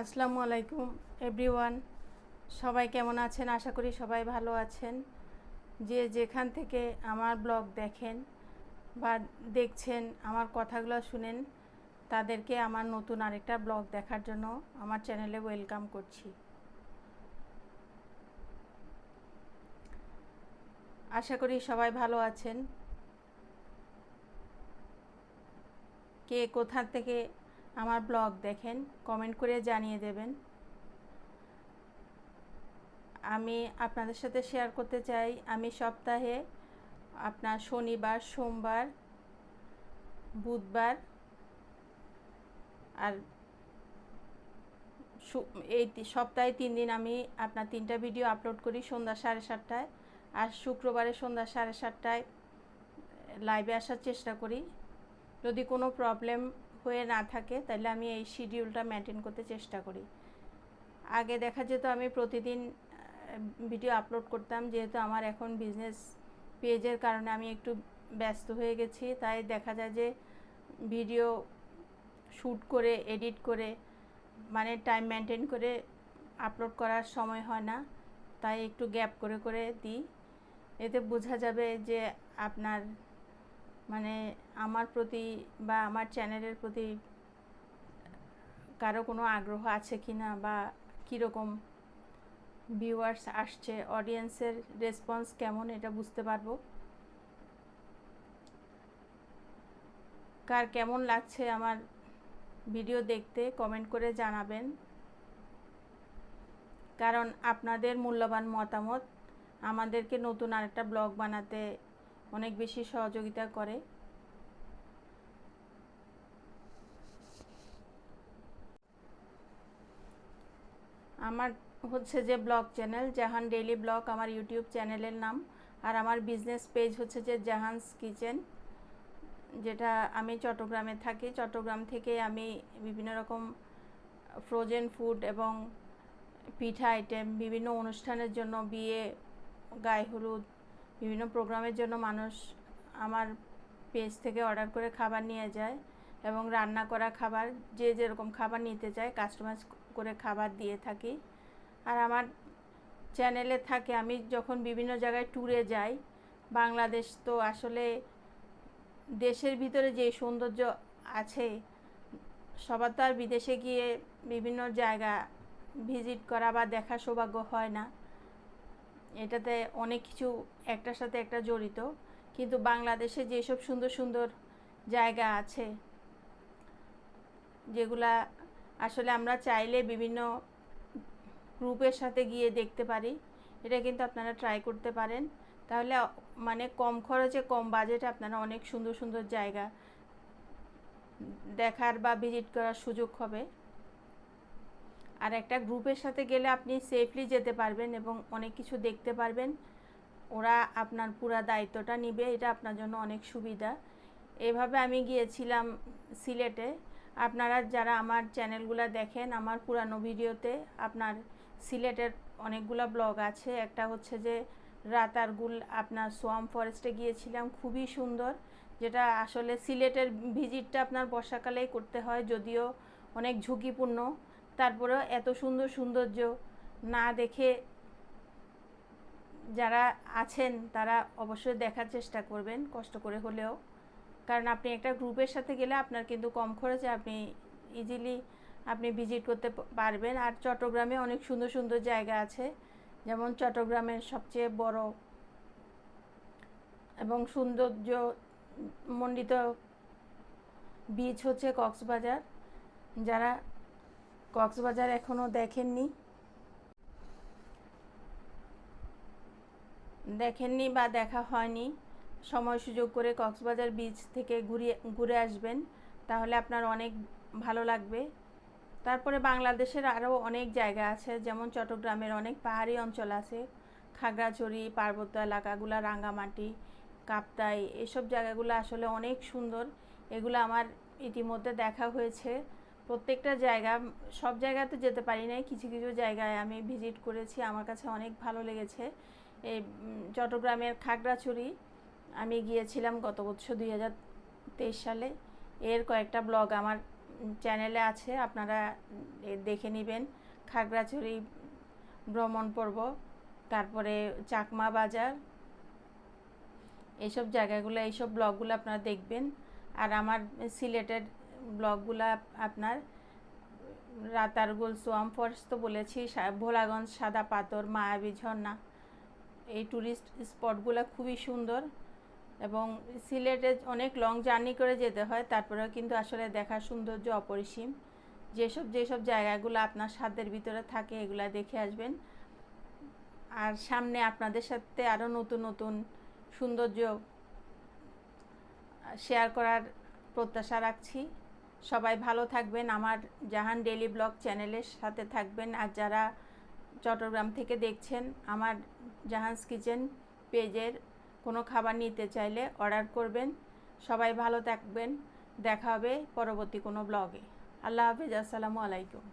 আসসালামু আলাইকুম এভরিওয়ান সবাই কেমন আছেন? আশা করি সবাই ভালো আছেন। যে যেখান থেকে আমার ব্লগ দেখেন বা দেখছেন, আমার কথাগুলো শুনেন, তাদেরকে আমার নতুন আরেকটা ব্লগ দেখার জন্য আমার চ্যানেলে ওয়েলকাম করছি। আশা করি সবাই ভালো আছেন। কে কোথা থেকে আমার ব্লগ দেখেন কমেন্ট করে জানিয়ে দেবেন। আমি আপনাদের সাথে শেয়ার করতে চাই। আমি সপ্তাহে আপনার শনিবার, সোমবার, বুধবার আর এই সপ্তাহে তিন দিন আমি আপনার তিনটা ভিডিও আপলোড করি সন্ধ্যা সাড়ে সাতটায়। আর শুক্রবারে সন্ধ্যা সাড়ে সাতটায় লাইভে আসার চেষ্টা করি। যদি কোনো প্রবলেম হয়ে না থাকে, তাহলে আমি এই শিডিউলটা মেনটেন করতে চেষ্টা করি। আগে দেখা যেত আমি প্রতিদিন ভিডিও আপলোড করতাম, যেহেতু আমার এখন বিজনেস পেজের কারণে আমি একটু ব্যস্ত হয়ে গেছি, তাই দেখা যায় যে ভিডিও শ্যুট করে এডিট করে মানে টাইম মেনটেন করে আপলোড করার সময় হয় না, তাই একটু গ্যাপ করে করে দিই। এতে বোঝা যাবে যে আপনার মানে আমার প্রতি বা আমার চ্যানেলের প্রতি কারও কোনো আগ্রহ আছে কি না বা কীরকম ভিউয়ার্স আসছে অডিয়েন্সের রেসপন্স কেমন এটা বুঝতে পারব। কার কেমন লাগছে আমার ভিডিও দেখতে কমেন্ট করে জানাবেন। কারণ আপনাদের মূল্যবান মতামত, আমাদেরকে নতুন আরেকটা ব্লগ বানাতে অনেক বেশি সহযোগিতা করে। আমার হচ্ছে যে blog channel, Jahan daily blog, আমার ইউটিউব চ্যানেলের নাম। আর আমার বিজনেস পেজ হচ্ছে যে জাহানস কিচেন, যেটা আমি চট্টগ্রামে থাকি। চট্টগ্রাম থেকে আমি বিভিন্ন রকম ফ্রোজেন ফুড এবং পিঠা আইটেম বিভিন্ন অনুষ্ঠানের জন্য বিয়ে, গায়ে হলুদ বিভিন্ন প্রোগ্রামের জন্য মানুষ আমার পেজ থেকে অর্ডার করে খাবার নিয়ে যায় এবং রান্না করা খাবার, যে যেরকম খাবার নিতে চায় কাস্টমাইজ করে খাবার দিয়ে থাকি। আর আমার চ্যানেলে থাকে, আমি যখন বিভিন্ন জায়গায় ট্যুরে যাই, বাংলাদেশ তো আসলে দেশের ভিতরে যে সৌন্দর্য আছে, সবার তো আর বিদেশে গিয়ে বিভিন্ন জায়গা ভিজিট করা বা দেখা সৌভাগ্য হয় না। এটাতে অনেক কিছু একটার সাথে একটা জড়িত। কিন্তু বাংলাদেশে যেসব সুন্দর সুন্দর জায়গা আছে, যেগুলা আসলে আমরা চাইলে বিভিন্ন গ্রুপের সাথে গিয়ে দেখতে পারি, এটা কিন্তু আপনারা ট্রাই করতে পারেন। তাহলে মানে কম খরচে, কম বাজেটে আপনারা অনেক সুন্দর সুন্দর জায়গা দেখার বা ভিজিট করার সুযোগ হবে। আর একটা গ্রুপের সাথে গেলে আপনি সেফলি যেতে পারবেন এবং অনেক কিছু দেখতে পারবেন। ওরা আপনার পুরা দায়িত্বটা নিবে, এটা আপনার জন্য অনেক সুবিধা। এভাবে আমি গিয়েছিলাম সিলেটে। আপনারা যারা আমার চ্যানেলগুলো দেখেন, আমার পুরানো ভিডিওতে আপনার সিলেটের অনেকগুলো ব্লগ আছে। একটা হচ্ছে যে, রাতারগুল আপনার সোয়াম ফরেস্টে গিয়েছিলাম, খুবই সুন্দর। যেটা আসলে সিলেটের ভিজিটটা আপনার বর্ষাকালেই করতে হয়, যদিও অনেক ঝুঁকিপূর্ণ। তারপরেও এত সুন্দর সৌন্দর্য না দেখে যারা আছেন, তারা অবশ্যই দেখার চেষ্টা করবেন, কষ্ট করে হলেও। কারণ আপনি একটা গ্রুপের সাথে গেলে আপনার কিন্তু কম খরচে আপনি ইজিলি আপনি ভিজিট করতে পারবেন। আর চট্টগ্রামে অনেক সুন্দর সুন্দর জায়গা আছে, যেমন চট্টগ্রামের সবচেয়ে বড় এবং সৌন্দর্য মণ্ডিত বিচ হচ্ছে কক্সবাজার। যারা কক্সবাজার এখনও দেখেননি? দেখেননি বা দেখা হয়নি। সময় সুযোগ করে কক্সবাজার বিচ থেকে ঘুরিয়ে, ঘুরে আসবেন। তাহলে আপনার অনেক ভালো লাগবে। তারপরে বাংলাদেশের আরও অনেক জায়গা আছে, যেমন চট্টগ্রামের অনেক পাহাড়ি অঞ্চল আছে। খাগড়াছড়ি, পার্বত্য এলাকাগুলো, রাঙ্গামাটি, কাপ্তাই, এসব জায়গাগুলো আসলে অনেক সুন্দর। এগুলো আমার ইতিমধ্যে দেখা হয়েছে। প্রত্যেকটা জায়গা, সব জায়গাতে যেতে পারি নাই। কিছু কিছু জায়গায় আমি ভিজিট করেছি। আমার কাছে অনেক ভালো লেগেছে। এই চট্টগ্রামের খাগড়াছড়ি। আমি গিয়েছিলাম গত বছর দুই হাজার তেইশ সালে। এর কয়েকটা ব্লগ আমার চ্যানেলে আছে। আপনারা দেখে নেবেন। খাগড়াছড়ি ভ্রমণ পর্ব। তারপরে চাকমা বাজার। এইসব জায়গাগুলো, এইসব ব্লগগুলো আপনারা দেখবেন। আর আমার সিলেটের ব্লগগুলো আপনার রাতারগুল, সোয়াম ফরেস্ট তো বলেছি ভোলাগঞ্জ, সাদা পাথর, মায়াবী ঝর্ণা, এই ট্যুরিস্ট স্পটগুলো খুবই সুন্দর এবং সিলেটে অনেক লং জার্নি করে যেতে হয়, তারপরেও কিন্তু আসলে দেখার সৌন্দর্য অপরিসীম। যেসব যেসব জায়গাগুলো আপনার সাধ্যের ভিতরে থাকে, এগুলো দেখে আসবেন। আর সামনে আপনাদের সাথে আরও নতুন নতুন সৌন্দর্য শেয়ার করার প্রত্যাশা রাখছি। সবাই ভালো থাকবেন। আমার জাহান ডেলি ব্লগ চ্যানেলের সাথে থাকবেন। আর যারা চট্টগ্রাম থেকে দেখছেন, আমার জাহান কিচেন পেজের কোনো খাবার নিতে চাইলে অর্ডার করবেন। সবাই ভালো থাকবেন। দেখা হবে পরবর্তী কোনো ব্লগে। আল্লাহ হাফিজ। আসসালামু আলাইকুম।